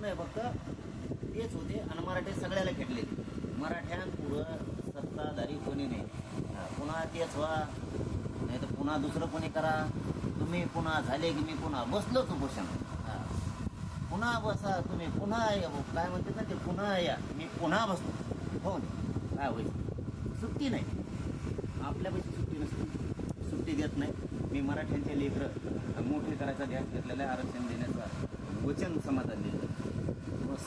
नाही फक्त तेच होते आणि मराठी सगळ्याला खेटले. मराठ्यां पुढं सत्ताधारी कोणी नाही. पुन्हा तेच व्हा. नाही तर पुन्हा दुसरं कोणी करा. तुम्ही पुन्हा झाले की मी पुन्हा बसलोच उपोषण हा. पुन्हा बसा तुम्ही पुन्हा या काय म्हणते ना ते पुन्हा या. मी पुन्हा बसतो. हो नाही काय होईल? सुट्टी नाही. आपल्यापैकी सुट्टी नसते. सुट्टी देत नाही. मी मराठ्यांचे लेकरं मोठे करायचा ध्यास घेतलेला आहे. आरक्षण देण्याचा वचन समाजात दिलं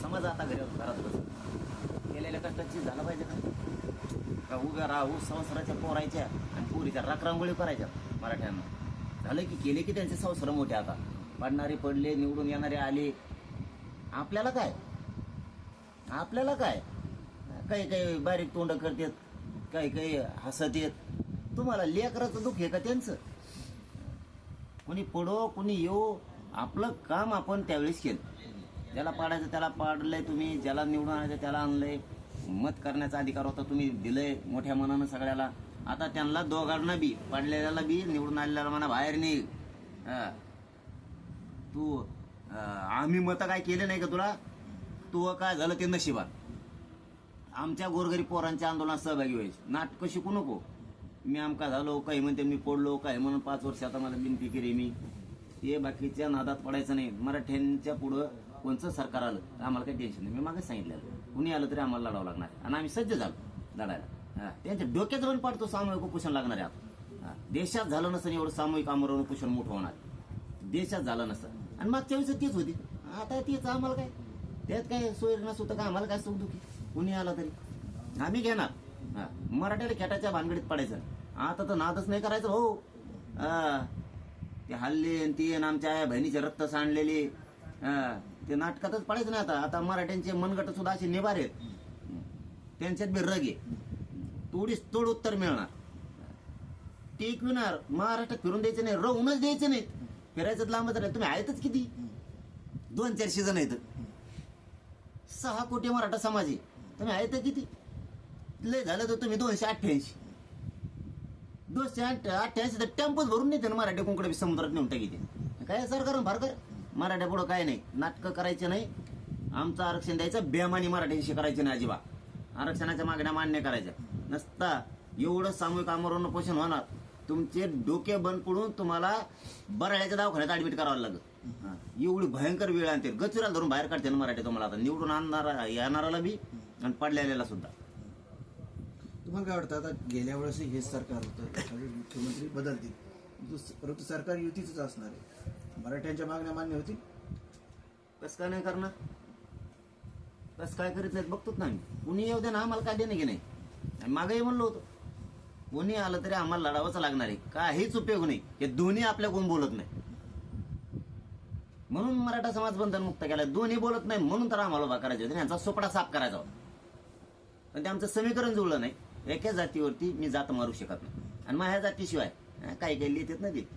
समज आता घरी घरात बस केलेल्या कष्टाची झालं पाहिजे का उभ्या राहू संसाराच्या पोरायच्या आणि पोरीच्या राखरांगोळी करायच्या मराठ्यांना. झालं की केले की त्यांचे संसार मोठे आता. पडणारे पडले निवडून येणारे आले. आपल्याला काय? आपल्याला काय? काही काही बारीक तोंड करतात काही काही हसत येत. तुम्हाला लेकराचं दुःख आहे का त्यांचं? कुणी पडो कुणी येऊ आपलं काम आपण त्यावेळेस केलं. ज्याला पाडायचं त्याला पाडलंय तुम्ही ज्याला निवडून आणायचं त्याला आणलंय. मत करण्याचा अधिकार होता तुम्ही दिलंय मोठ्या मनानं सगळ्याला. आता त्यांना दोघांना बी पाडलेल्याला बी निवडून आलेल्याला म्हणा बाहेर नाही तू आम्ही मतं काय केले नाही का तुला? तू काय झालं ते नशिबात? आमच्या गोरगरीब पोरांच्या आंदोलनात सहभागी व्हायचे. नाटकं शिकू नको. मी आमका झालो काही म्हणते मी पडलो काही म्हणून पाच वर्ष आता मला बिनती केली मी. ते बाकीच्या नादात पडायचं नाही. मराठ्यांच्या पुढं कोणचं सरकार आलं तर आम्हाला काही टेन्शन नाही. मी मागे सांगितलेलं. कुणी आलं तरी आम्हाला लढावं लागणार आहे. आणि आम्ही सज्ज झालो लढायला. त्यांच्या डोक्यात जाऊन पाडतो सामूहिक उपोषण लागणार आहे देशात झालं नसतं एवढं सामूहिक आमरण उपोषण मोठं होणार. देशात झालं नसतं आणि मागच्या वेळेस तीच होती. आता तीच आम्हाला काय? त्यात काय सोय नसतं का आम्हाला काय सुख दुखी? कुणी आला तरी? आम्ही घेणार. मराठ्याला खेटाच्या भानगडीत पडायचं आता तर नादच नाही करायचं हो. ते हल्ले आणि ते आमच्या बहिणीचे रक्त सांडलेले. हा, ते नाटकातच पडायचं नाही आता. आता मराठ्यांचे मनगट सुद्धा असे निभार आहेत. त्यांच्यात बी रग आहे. तोडीस तोड उत्तर मिळणार. टिकविणार महाराष्ट्रात फिरून द्यायचं नाही राहूनच द्यायचं नाहीत. फिरायचं लांबच नाही तुम्ही आहेतच किती? दोन चारशे जण आहेत. सहा कोटी मराठा समाज आहे. तुम्ही आहेत किती? लय झालं तर तुम्ही दोनशे अठ्ठ्याऐंशी. दोनशे आठ अठ्ठ्याऐंशी तर टेम्पोच भरून नेते ना मराठी कोणकडे समुद्रात नेऊन टाकी काय सरकार फारकर मराठ्या पुढं काय नाही. नाटकं करायचे नाही. आमचं आरक्षण द्यायचं बेमानी मराठ्यांशी करायची नाही अजिबात. आरक्षणाच्या मागण्या मान्य करायच्या. नसता एवढं सामूहिक आमरण पोषण होणार. तुमचे डोके बंद पडून तुम्हाला बराड्याच्या दवाखान्यात ऍडमिट करावं लागेल. एवढी भयंकर वेळ आणते. गचुराला धरून बाहेर काढते ना मराठी तुम्हाला आता. निवडून आणणारा येणाराला बी आणि पडलेल्याला सुद्धा. तुम्हाला काय वाटतं? आता गेल्या वेळेस हेच सरकार होतं. मुख्यमंत्री बदलतील. दुस- परंतु सरकार युतीच असणार आहे. मराठ्यांच्या मागण्या मान्य होती. कसं काय नाही करणार? कसं काय करीत नाहीत? बघतोच ना आम्ही. कुणी येऊ दे ना आम्हाला काय देणं की नाही आणि मागंही म्हणलो होतो. कोणी आलं तरी आम्हाला लढावंच लागणार आहे. काहीच उपयोग नाही. हे दोन्ही आपल्या कोण बोलत नाही. म्हणून मराठा समाज बंधनमुक्त केला दोन्ही बोलत नाही म्हणून तर आम्हाला उभा करायचे होते. यांचा सोपडा साफ करायचा होता. पण ते आमचं समीकरण जुळलं नाही. एका जातीवरती मी जात मारू शकत नाही. आणि माझ्या जातीशिवाय काही काही लिहित ना ते.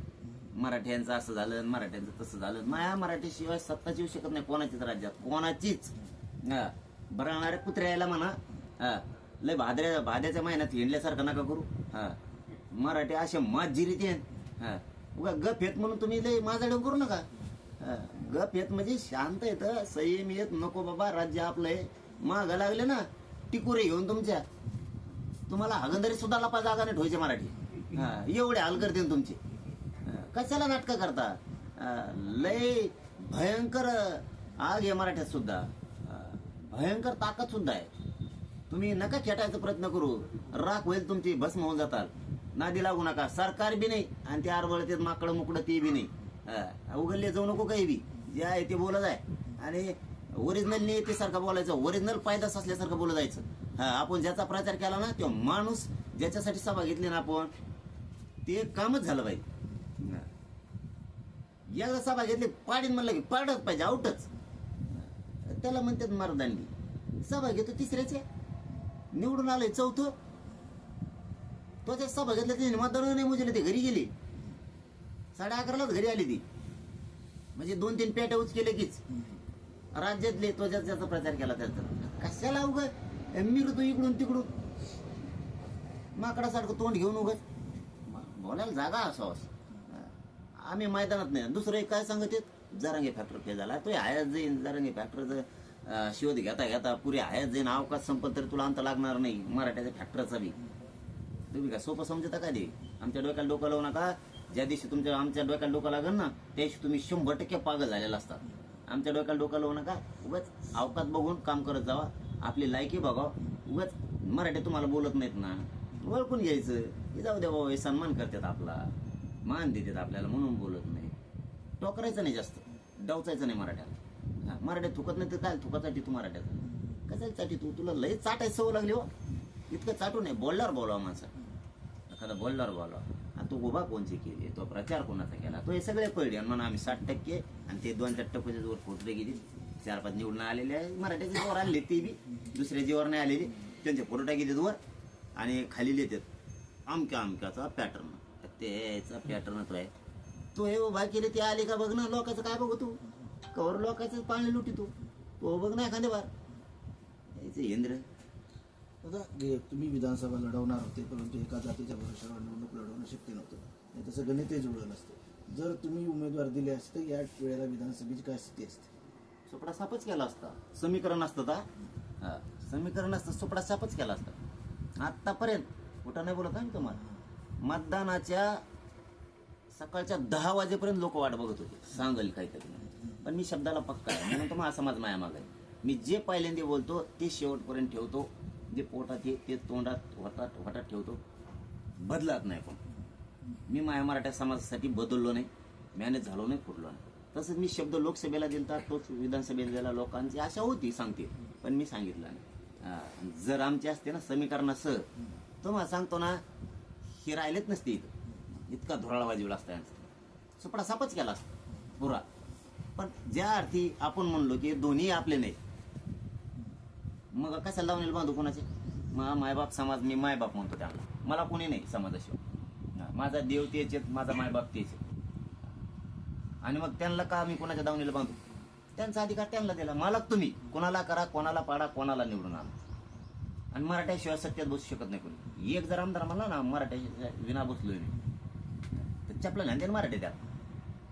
मराठ्यांचं असं झालं मराठ्यांचं तसं झालं. माया मराठीशिवाय सत्ताच येऊ शकत नाही कोणाचीच राज्यात. कोणाचीच. हा. बरळणाऱ्या कुत्र्याला म्हणा. हा. लय भाद्र्या भाद्याच्या महिन्यात हिंडल्यासारखं नका करू. हा. मराठी असे माजिरीत हा. उगा गप येत म्हणून तुम्ही लय माझा करू नका. गप येत म्हणजे शांत येत संयम येत. नको बाबा राज्य आपलं आहे माग लागले ना टिकुरे घेऊन तुमच्या. तुम्हाला हगंदरी सुद्धा लपा जागा नाही ठोयचे मराठी. हा, एवढे हाल करते तुमचे. कशाला नाटकं करता? हा, लय भयंकर आग आहे मराठ्यात सुद्धा. भयंकर ताकद सुद्धा आहे. तुम्ही नका खेटायचा प्रयत्न करू. राख होईल तुमची भस्म होऊन जातात. नादी लागू नका. सरकार बी नाही आणि ते आरबळ ते माकडं मुकडं ते बी नाही. हा, उघडले जाऊ नको काही बी. जे आहे ते बोलत आहे. आणि ओरिजिनल नियतीसारखं बोलायचं. ओरिजिनल पायदास असल्यासारखं बोलत जायचं. हा आपण ज्याचा प्रचार केला ना तो माणूस ज्याच्यासाठी सभा घेतली ना आपण ते कामच झालं पाहिजे याला सभा घेतली पाडीन म्हणलं की पाडच पाहिजे आउटच. त्याला म्हणतात मर्दांनी. सभा घेतो तिसऱ्याचे निवडून आलंय चौथं. तो सभा घेतल्या तिने मतदान नाही मुजले ते घरी गेली. साडे अकरालाच घरी आली ती. म्हणजे दोन तीन पेट्या उच केले कीच राज्यातले त्वचा त्याचा प्रचार केला त्याचा. कशाला उग मिरतो इकडून तिकडून. माकडासारखं तोंड घेऊन उगत बोलायला जागा असावास आम्ही मैदानात नाही. दुसरं एक काय सांगत? आहेत जरांगे फॅक्टर फेल झाला. तो हयात जाईन जरांगे फॅक्टरचं शोध घेता घेता पुरे आयात जाईन अवकाश संपत तरी तुला अंत लागणार नाही. मराठ्याच्या फॅक्टरचा बी. तुम्ही काय सोपं समजता का देवी आमच्या डोक्याला डोकं लावू नका. ज्या दिवशी तुमच्या आमच्या डोक्याला डोकं लागेल ना त्या दिवशी तुम्ही शंभर टक्के पागल झालेला असतात आमच्या डोक्याला डोकं लावू नका. उगाच अवकाश बघून काम करत जावा. आपली लायकी बघा उगाच मराठी तुम्हाला बोलत नाहीत ना. ओळखून घ्यायचं. हे जाऊ दे बाबा हे सन्मान करतात आपला. मान देतात आपल्याला म्हणून बोलत नाही टोकरायचं नाही जास्त. डावचायचं नाही मराठ्याला. हा, मराठ्यात थुकत नाही तर काय? थुकासाठी तू मराठ्यात कशासाठी तू? तुला लई चाटायची सवय लागली हो. इतकं चाटू नाही बोलल्यावर बोलावा माणसं. एखादा बोलल्यावर बोलावा. आणि तो उभा कोणची केली तो प्रचार कोणाचा केला? तो हे सगळे पडले आणि म्हणून आम्ही साठ टक्के आणि ते दोन चार टक्के जोर फुटले गेली. चार पाच निवडून आलेले आहे. मराठ्याचे जोर आले ते बी. दुसऱ्या जीवर नाही आलेली. त्यांचे फोटो गेले वर. आणि खाली लिहितात अमक्या अमक्याचा पॅटर्न. त्याचा पॅटर्न तो आहे तो हे उभा केले ते आले का बघ ना लोकांचं काय बघ तू? कवर लोकांचं पाणी लुटी तू. तो बघ ना एखाद्या बार. यायचं इंद्र. आता गे- तुम्ही विधानसभा लढवणार होते परंतु एका जातीच्या भरोशावर निवडणूक लढवणं शक्य नव्हतं. आणि तसं गणितही जुळलं नसतं. जर तुम्ही उमेदवार दिले असते तर या वेळेला विधानसभेची काय स्थिती असते? सोपडा सापच केला असता. समीकरण असतं का हा, समीकरण असतं सोपडा सापच केला असता. आतापर्यंत कुठं नाही बोलत आहे तुम्हाला. मतदानाच्या सकाळच्या दहा वाजेपर्यंत लोक वाट बघत होते सांगल काहीतरी पण मी शब्दाला पक्का आहे म्हणून तुम्हाला समाज माया माग आहे. मी जे पहिल्यांदा बोलतो ते शेवटपर्यंत ठेवतो जे पोटात ये ते तोंडात वटात वटात ठेवतो. बदलत नाही पण मी माया मराठा समाजासाठी बदललो नाही मॅनेज झालो नाही फुटलो नाही. तसंच मी शब्द लोकसभेला दिलता तोच विधानसभेला दिला लोकांची आशा होती सांगते. पण मी सांगितलं नाही. जर आमचे असते ना समीकरणासह तुम्हाला सांगतो ना हे राहिलेच नसते इथं. इतका धुराळा वाजवला असता यांचा. सुपडा सापच केला असता. पुरा पण ज्या अर्थी आपण म्हणलो की दोन्ही आपले नाही. मग कशाला लावून बांधू कोणाचे? मा मायबाप समाज मी मायबाप म्हणतो त्याला मला कोणी नाही समाजाशिवाय. माझा देव तेच आहेत, माझा मायबाप तेच आहेत. आणि मग त्यांना का मी कोणाच्या दावणीला बांधू? त्यांचा अधिकार त्यांना दिला. मालक तुम्ही. कोणाला करा कोणाला पाडा कोणाला निवडून आणा. आणि मराठ्याशिवाय सत्यात बसू शकत नाही कोणी. एक जर आमदार म्हणला ना मराठ्याच्या विना बसलोय मी. तर चपला नाही मराठी द्या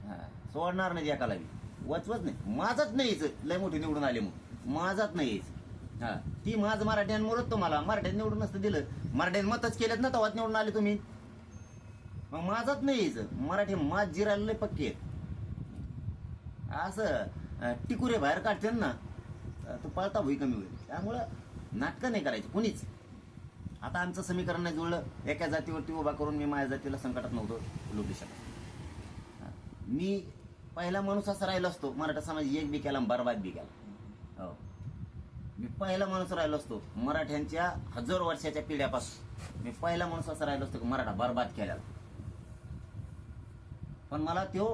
हा, सोडणार नाही एकाला मी वचवत नाही. माझाच नाही यायचं. लय मोठी निवडून आले मग माझाच नाही यायचं. हा ती माझ मराठ्यान तुम्हाला मराठ्यात निवडून नसतं दिलं. मराठ्यात मतच केलेत ना तवाच निवडून आले तुम्ही. मग माझाच नाही यायचं. मराठी माझ जिरायला लय पक्के आहेत. असं टिकुरे बाहेर काढते ना तर तो पळता होई कमी होईल. त्यामुळं नाटकं नाही करायची. कुणीच. आता आमचं समीकरण नाही जुळलं. एका जातीवरती उभा करून मी माझ्या जातीला संकटात नव्हतो लुटू शकत मी पहिला माणूस असा राहिलो असतो मराठा समाज एक बी केला आणि बरबाद बी केला. हो. मी पहिला माणूस राहिलो असतो मराठ्यांच्या हजारो वर्षाच्या पिढ्यापासून. मी पहिला माणूस असा राहिलो असतो की मराठा बरबाद केला पण मला तो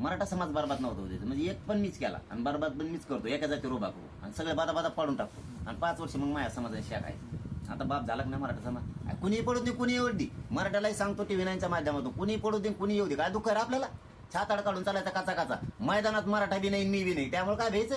मराठा समाज बरबाद नव्हता होत म्हणजे एक पण मीच केला आणि बरबाद पण मीच करतो. एका जातीवर उभा करू आणि सगळे बादा बादा पाडून टाकतो. आणि पाच वर्ष मग माझ्या समाजाने शेक आहे. आता बाप झाला का नाही मराठा समाज? कुणीही कुणी पडू दे कुणी येऊ दे. मराठालाही सांगतो टीव्ही नाईनच्या माध्यमातून. कुणी पडू दे कुणी येऊ दे. काय दुःख आहे आपल्याला? छाताड काढून चालायचा काचा काचा मैदानात मराठा बी नाही मी बी नाही. त्यामुळे काय भ्यायचंय?